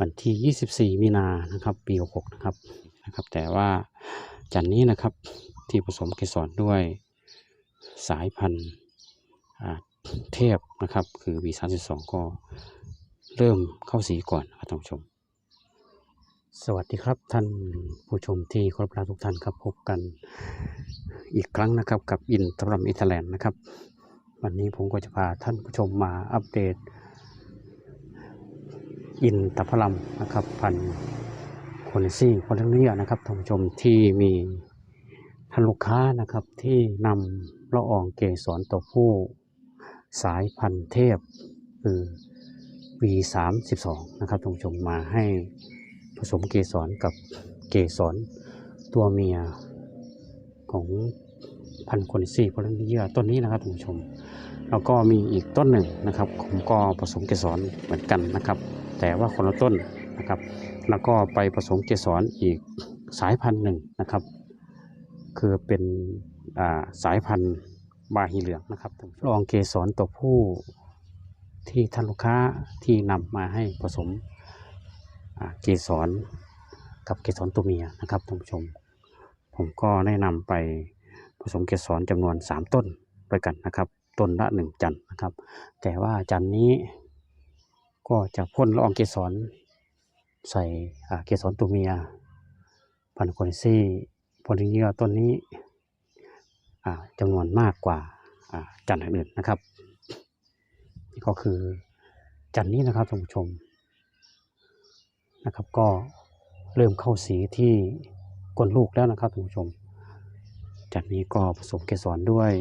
วันที่ 24 มีนานะครับ ปี 66 นะครับนะครับ แต่ว่าจันนี้นะครับที่ผสมเกสรด้วยสายพันธุ์เทพนะครับ คือ V32 ก็เริ่มเข้าสีก่อนครับท่านผู้ชม สวัสดีครับท่านผู้ชมที่เคารพรักทุกท่านครับพบกันอีกครั้งนะครับกับอินทรัมอิตาแลนด์นะครับ วันนี้ผมก็จะพาท่านผู้ชมมาอัปเดต อินทพลัมนะครับพันโคนซี่โคเนเนียนะครับท่านผู้ชมที่มีท่านลูกค้านะครับที่นำละอองเกสรตัวผู้สายพันธุ์เทพคือ V32 นะครับท่านผู้ชมมาให้ผสมเกสรกับเกสรตัวเมียของพันคนซี่โคเนเนียต้นนี้นะครับท่านผู้ชม แล้วก็มีอีกต้นหนึ่งนะครับผมก็ผสมเกสรเหมือนกันนะครับ แต่ว่าคนละต้นนะครับ แล้วก็ไปผสมเกสรอีกสายพันธุ์หนึ่งนะครับ คือเป็นาสายพันธุ์บาฮีเหลืองนะครับลองเกสรตัวผู้ที่ท่านลูกค้าที่นำมาให้ผสมเกสรกับเกสรตัวเมียนะครับท่านผู้ชม ผมก็แนะนำไปผสมเกสรจำนวน 3 ต้นด้วยกันนะครับ ต้นละหนึ่งจันนะครับ แต่ว่าจันนี้ ก็จะพ่นละอองเกสรใส่เกสรตัวเมียพันธุ์โคนิซี่โพลิเนียต้นนี้จำนวนมากกว่าจันทร์อื่นๆนะครับนี่ก็คือจันทร์นี้นะครับท่านผู้ชมนะครับ ก็เริ่มเข้าสีที่ก้นลูกแล้วนะครับท่านผู้ชม จันทร์นี้ก็ผสมเกสรด้วย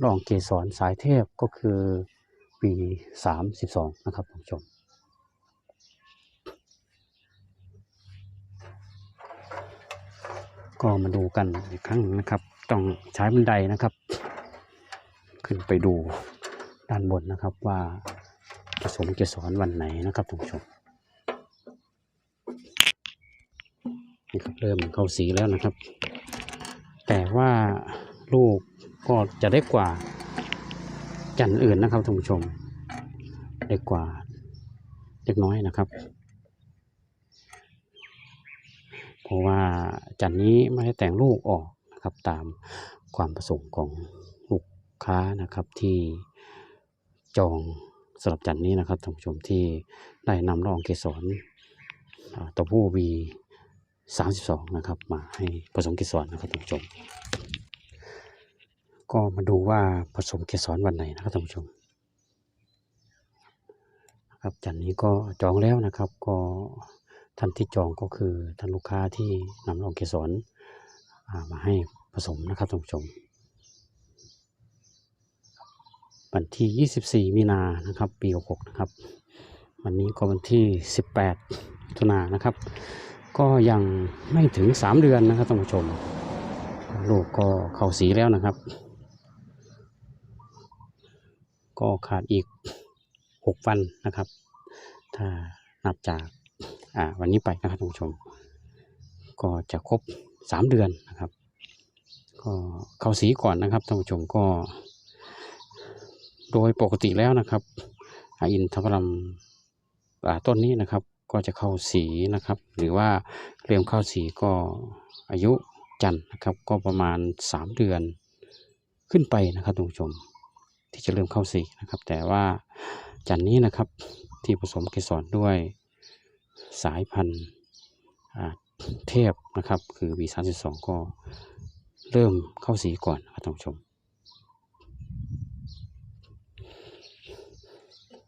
ละอองเกสรสายเทพก็คือ ปีสามสิบสองนะครับท่านผู้ชมก็มาดูกันอีกครั้งนะครับ ต้องใช้บันไดนะครับ ขึ้นไปดูด้านบนนะครับว่าผสมเกสรวันไหนนะครับท่านผู้ชมนี่ครับเริ่มเข้าสีแล้วนะครับ แต่ว่าลูกก็จะได้กว่าจันทร์อื่นนะครับท่านผู้ชม เล็กกว่าเล็กน้อยนะครับ เพราะว่าจันทร์นี้ไม่ได้แต่งลูกออกนะครับตามความประสงค์ของลูกค้านะครับที่จองสำหรับจันทร์นี้นะครับท่านผู้ชมที่ได้นำรองเกสรอ่าตัวผู้วีสามสิบสองนะครับมาให้ผสมเกสรนะครับท่านผู้ชม ก็มาดูว่าผสมเกสรวันไหนนะครับท่านผู้ชม นะครับจันนี้ก็จองแล้วนะครับ ก็ท่านที่จองก็คือท่านลูกค้าที่นำลองเกสรมาให้ผสมนะครับท่านผู้ชมวันที่ 24 มีนานะครับ ปี66นะครับ วันนี้ก็วันที่ 18มิถุนานนะครับ ก็ยังไม่ถึง 3 เดือนนะครับท่านผู้ชมลูกก็เข้าสีแล้วนะครับ ก็ขาดอีก 6 วันนะครับ ถ้านับจากวันนี้ไปนะครับท่านผู้ชม ก็จะครบ 3 เดือนนะครับ ก็เข้าสีก่อนนะครับท่านผู้ชมก็ โดยปกติแล้วนะครับอินทผลัมต้นนี้นะครับก็จะเข้าสีนะครับ หรือว่าเริ่มเข้าสีก็อายุจันนะครับ ก็ประมาณ 3 เดือนขึ้นไปนะครับท่านผู้ชม ที่จะเริ่มเข้าสีนะครับ แต่ว่า จันนี้นะครับ ที่ผสมเกสรด้วยสายพันธุ์เทพนะครับ คือ V32 ก็เริ่มเข้าสีก่อนครับท่านผู้ชม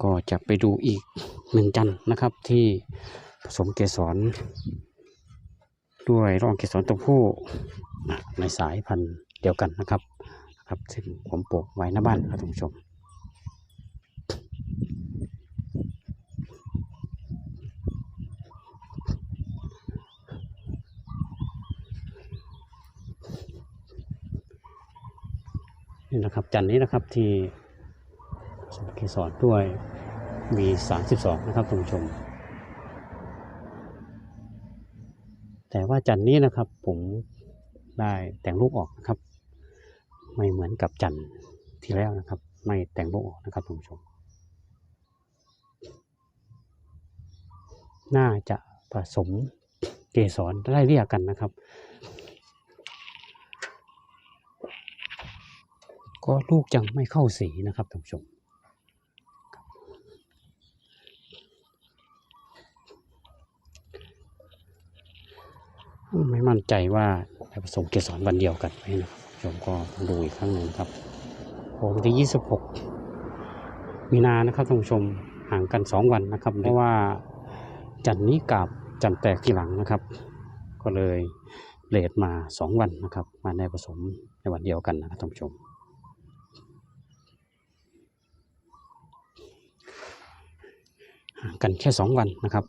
ก็จะไปดูอีกหนึ่งจันนะครับที่ผสมเกสรด้วยร่องเกสรตัวผู้ในสายพันธุ์เดียวกันนะครับนะครับ ซึ่งผมปลูกไว้หน้าบ้านครับท่านผู้ชม นะครับจันนี้นะครับที่สมเกสรด้วยมี 32 นะครับท่านผู้ชม แต่ว่าจันนี้นะครับผมได้แต่งลูกออกนะครับ ไม่เหมือนกับจันที่แล้วนะครับ ไม่แต่งลูกออกนะครับท่านผู้ชม น่าจะผสมเกสรไล่เรียกกันนะครับ ก็ลูกยังไม่เข้าสีนะครับท่านผู้ชมไม่มั่นใจว่าจะผสมเกสรวันเดียวกันไหมนะครับท่านผู้ชมก็ต้องดูอีกครั้งหนึ่งครับวันที่ 26 มีนานะครับท่านผู้ชมห่างกัน 2 วันนะครับ เพราะว่าจันนี้กับจันแตกทีหลังนะครับ ก็เลยเลทมา 2 วันนะครับ มาในผสมในวันเดียวกันนะครับท่านผู้ชม ห่าง กันแค่2วันนะครับ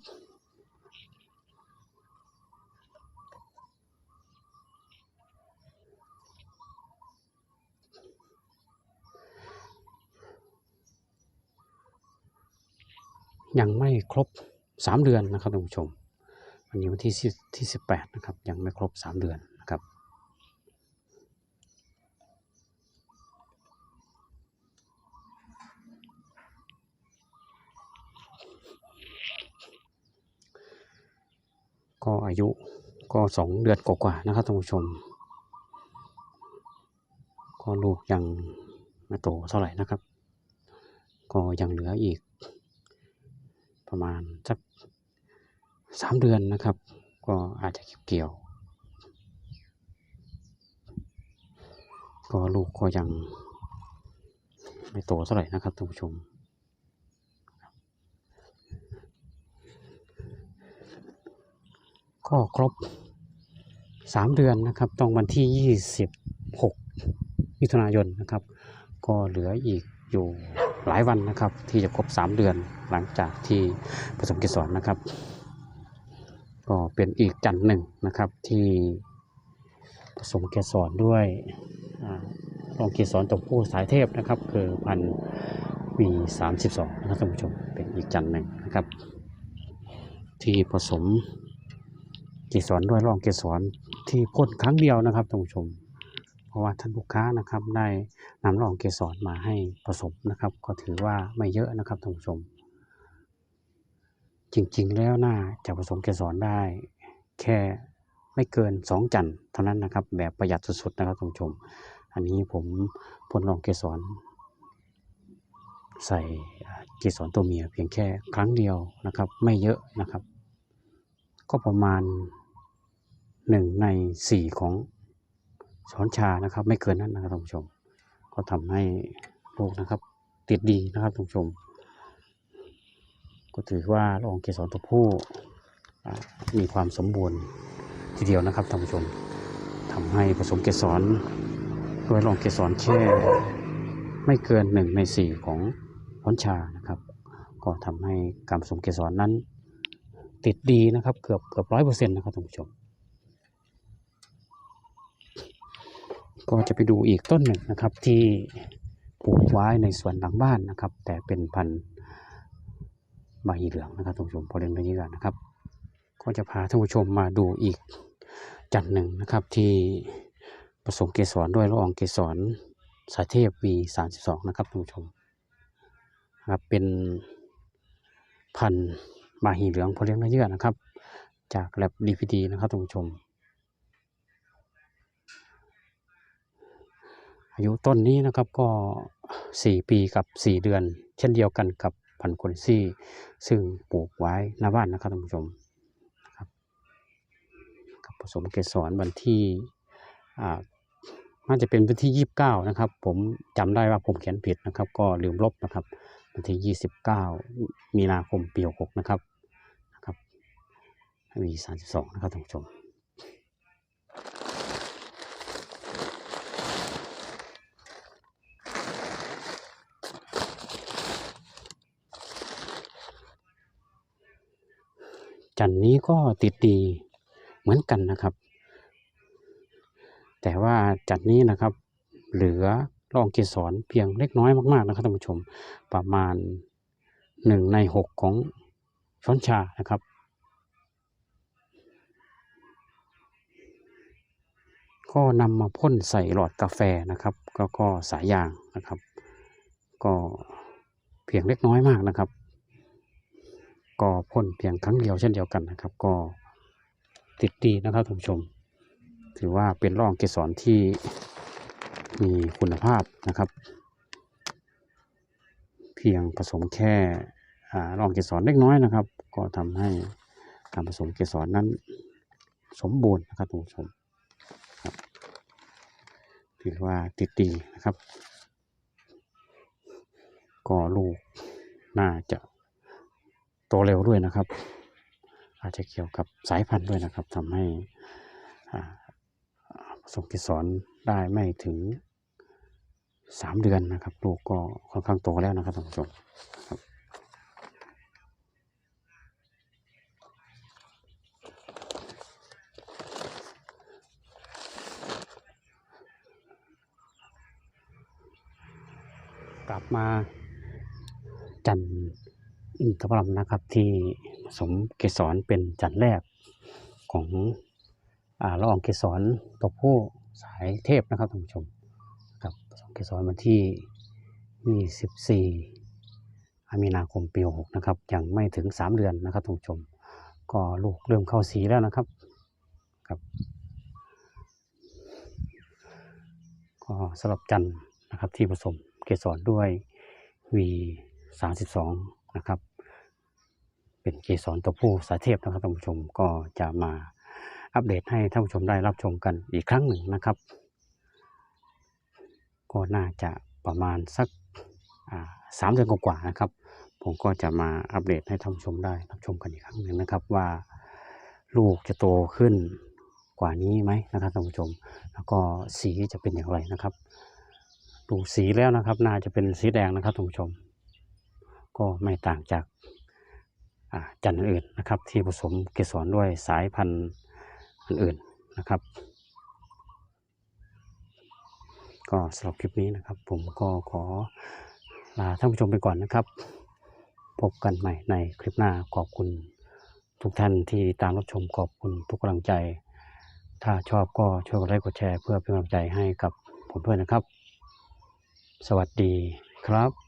ยังไม่ครบ 3 เดือนนะครับท่านผู้ชมวันนี้วันที่ที่ 18 นะครับ ยังไม่ครบ 3 เดือนนะครับ ก็ อายุก็2เดือนกว่าๆนะครับท่านผู้ชมก็ลูกยังไม่โตเท่าไหร่นะครับ ก็ยังเหลืออีก ประมาณสักสามเดือนนะครับ ก็อาจจะเก็บเกี่ยว ก็ลูกก็ยังไม่โตเท่าไหร่นะครับท่านผู้ชม ก็ครบสามเดือนนะครับต้องวันที่ยี่สิบหกมิถุนายนนะครับ ก็เหลืออีกอยู่หลายวันนะครับ ที่จะครบ 3 เดือนหลังจากที่ผสมเกสรนะครับ ก็เป็นอีกจันทร์หนึ่งนะครับที่ผสมเกสรด้วยรองเกสรตกผู้สายเทพนะครับ คือพันวีสามสิบสองนะครับท่านผู้ชมเป็นอีกจันทร์หนึ่งนะครับ ที่ผสม เกสรด้วยรองเกสรที่พ่นครั้งเดียวนะครับท่านผู้ชม เพราะว่าท่านลูกค้านะครับได้นำรองเกสรมาให้ผสมนะครับ ก็ถือว่าไม่เยอะนะครับท่านผู้ชม จริงๆ แล้วน่าจะผสมเกสรได้แค่ไม่เกิน 2 จันเท่านั้นนะครับ แบบประหยัดสุดๆนะครับท่านผู้ชม อันนี้ผมพ่นรองเกสรใส่เกสรตัวเมียเพียงแค่ครั้งเดียวนะครับ ไม่เยอะนะครับ ก็ประมาณหนึ่งในสี่ของช้อนชานะครับ ไม่เกินนั้นนะครับท่านผู้ชม ก็ทำให้ลูกนะครับ ติดดีนะครับท่านผู้ชม ก็ถือว่าละอองเกสรตัวผู้อ่ามีความสมบูรณ์ทีเดียวนะครับท่านผู้ชมทำให้ผสมเกสรด้วยละอองเกสรแค่ไม่เกินหนึ่งในสี่ของช้อนชานะครับ ก็ทำให้การผสมเกสรนั้น ติดดีนะครับ เกือบเกือบร้อยเปอร์เซ็นต์นะครับท่านผู้ชม ก็จะไปดูอีกต้นหนึ่งนะครับ ที่ปลูกไว้ในสวนหลังบ้านนะครับ แต่เป็นพันธุ์ใบเหลืองนะครับท่านผู้ชมพอเรียนไปนี้กันนะครับ ก็จะพาท่านผู้ชมมาดูอีกจันทร์หนึ่งนะครับที่ผสมเกสรด้วยละอองเกสรสายเทพ V32 นะครับท่านผู้ชมครับเป็นพันธุ์ มาหีเหลืองพอเลี้ยงเนื้อเยื่อนะครับ จากแลบดีพีดีนะครับท่านผู้ชม อายุต้นนี้นะครับก็ 4 ปีกับ 4 เดือน เช่นเดียวกันกับพันธุ์คลิซี่ ซึ่งปลูกไว้หน้าบ้านนะครับท่านผู้ชมครับกับผสมเกสรวันที่อาน่าจะเป็นวันที่ 29 นะครับ ผมจำได้ว่าผมเขียนผิดนะครับ ก็ลืมลบนะครับวันที่ 29 มีนาคมปี 66 นะครับ มี32นะครับท่านผู้ชมจันนี้ก็ติดดีเหมือนกันนะครับ แต่ว่าจันนี้นะครับ เหลือรองเกสรเพียงเล็กน้อยมากๆนะครับท่านผู้ชมประมาณหนึ่งในหกของช้อนชานะครับ ก็นำมาพ่นใส่หลอดกาแฟนะครับแล้วก็สายยางนะครับ ก็เพียงเล็กน้อยมากนะครับ ก็พ่นเพียงครั้งเดียวเช่นเดียวกันนะครับ ก็ติดดีนะครับท่านผู้ชม ถือว่าเป็นร่องเกสรที่มีคุณภาพนะครับ เพียงผสมแค่ร่องเกสรเล็กน้อยนะครับ ก็ทำให้การผสมเกสรนั้นสมบูรณ์นะครับท่านผู้ชม ถือว่าติดดีนะครับ ก็ลูกน่าจะโตเร็วด้วยนะครับ อาจจะเกี่ยวกับสายพันธุ์ด้วยนะครับทำให้อ่าผสมเกสรได้ไม่ถึงสามเดือนนะครับ ลูกก็ค่อนข้างโตแล้วนะครับท่านผู้ชมครับ มาจันทร์อินทผลัมนะครับ ที่สมเกสรเป็นจันทร์แรกของอาละอองเกสรตัวผู้สายเทพนะครับท่านผู้ชมกับสมเกสรวันที่ 24 มีนาคมปี6นะครับ ยังไม่ถึง 3 เดือนนะครับท่านผู้ชม ก็ลูกเริ่มเข้าสีแล้วนะครับครับก็สำหรับจันทร์นะครับที่ผสม เกสรด้วย V 32 นะครับ เป็นเกสรตัวผู้สายเทพนะครับท่านผู้ชมก็จะมาอัปเดตให้ท่านผู้ชมได้รับชมกันอีกครั้งหนึ่งนะครับ ก็น่าจะประมาณสักสามเดือนกว่าๆนะครับ ผมก็จะมาอัปเดตให้ท่านผู้ชมได้รับชมกันอีกครั้งหนึ่งนะครับว่าลูกจะโตขึ้นกว่านี้ไหมนะครับท่านผู้ชม แล้วก็สีจะเป็นอย่างไรนะครับ ดูสีแล้วนะครับน่าจะเป็นสีแดงนะครับท่านผู้ชม ก็ไม่ต่างจากจันทร์อื่นนะครับ ที่ผสมเกสรด้วยสายพันธุ์อื่นนะครับ ก็สำหรับคลิปนี้นะครับ ผมก็ขอลาท่านผู้ชมไปก่อนนะครับ พบกันใหม่ในคลิปหน้าขอบคุณทุกท่านที่ตามรับชมขอบคุณทุกกำลังใจ ถ้าชอบก็ช่วยกดไลค์กดแชร์ เพื่อเป็นกำลังใจให้กับผมด้วยนะครับ สวัสดีครับ